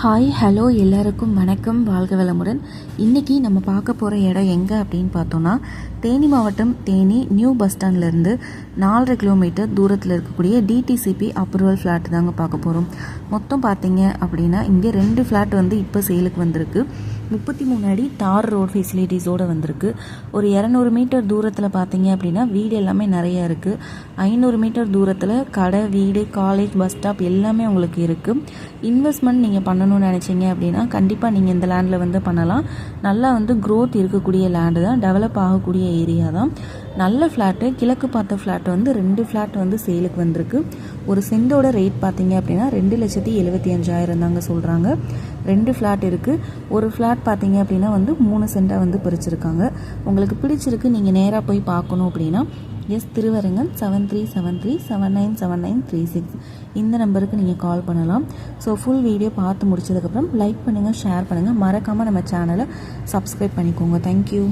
Hi hello எல்லாருக்கும் வணக்கம். வாழ்க வளமுடன். இன்றைக்கி நம்ம பார்க்க போகிற இடம் எங்கே அப்படின்னு பார்த்தோன்னா தேனி மாவட்டம் தேனி நியூ பஸ் ஸ்டாண்ட்லேருந்து நாலரை கிலோமீட்டர் தூரத்தில் இருக்கக்கூடிய டிடிசிபி அப்ரூவல் ஃப்ளாட் தாங்க பார்க்க போகிறோம் மொத்தம் பார்த்தீங்க அப்படின்னா இங்கே ரெண்டு ஃப்ளாட் வந்து இப்போ சேலுக்கு வந்திருக்கு. முப்பத்தி மூணு அடி தார் ரோட் ஃபெசிலிட்டிஸோடு வந்திருக்கு. ஒரு இரநூறு மீட்டர் தூரத்தில் பார்த்தீங்க அப்படின்னா வீடு எல்லாமே நிறையா இருக்குது ஐநூறு மீட்டர் தூரத்தில் கடை வீடு காலேஜ் பஸ் ஸ்டாப் எல்லாமே உங்களுக்கு இருக்குது இன்வெஸ்ட்மெண்ட் நீங்கள் பண்ணணும்னு நினச்சிங்க அப்படின்னா கண்டிப்பாக நீங்கள் இந்த லேண்டில் வந்து பண்ணலாம். நல்லா வந்து க்ரோத் இருக்கக்கூடிய லேண்டு தான் டெவலப் ஆகக்கூடிய ஏரியா தான். நல்ல ஃப்ளாட்டு கிழக்கு பார்த்த ஃப்ளாட் வந்து ரெண்டு ஃப்ளாட் வந்து சேலுக்கு வந்திருக்கு. ஒரு செண்டோட ரேட் பார்த்தீங்க அப்படின்னா ரெண்டு லட்சத்தி எழுபத்தி அஞ்சாயிரம் தாங்க சொல்கிறாங்க ரெண்டு ஃப்ளாட் இருக்குது ஒரு ஃப்ளாட் பார்த்தீங்க அப்படின்னா வந்து மூணு சென்ட்டாக வந்து பிரிச்சிருக்காங்க. உங்களுக்கு பிடிச்சிருக்கு நீங்கள் நேராக போய் பார்க்கணும் அப்படின்னா S Thiruvarangan seven three seven three seven nine seven nine three six இந்த நம்பருக்கு நீங்கள் கால் பண்ணலாம். ஸோ ஃபுல் வீடியோ பார்த்து முடிச்சதுக்கப்புறம் லைக் பண்ணுங்கள் ஷேர் பண்ணுங்கள் மறக்காமல் நம்ம சேனலை சப்ஸ்கிரைப் பண்ணிக்கோங்க. தேங்க்யூ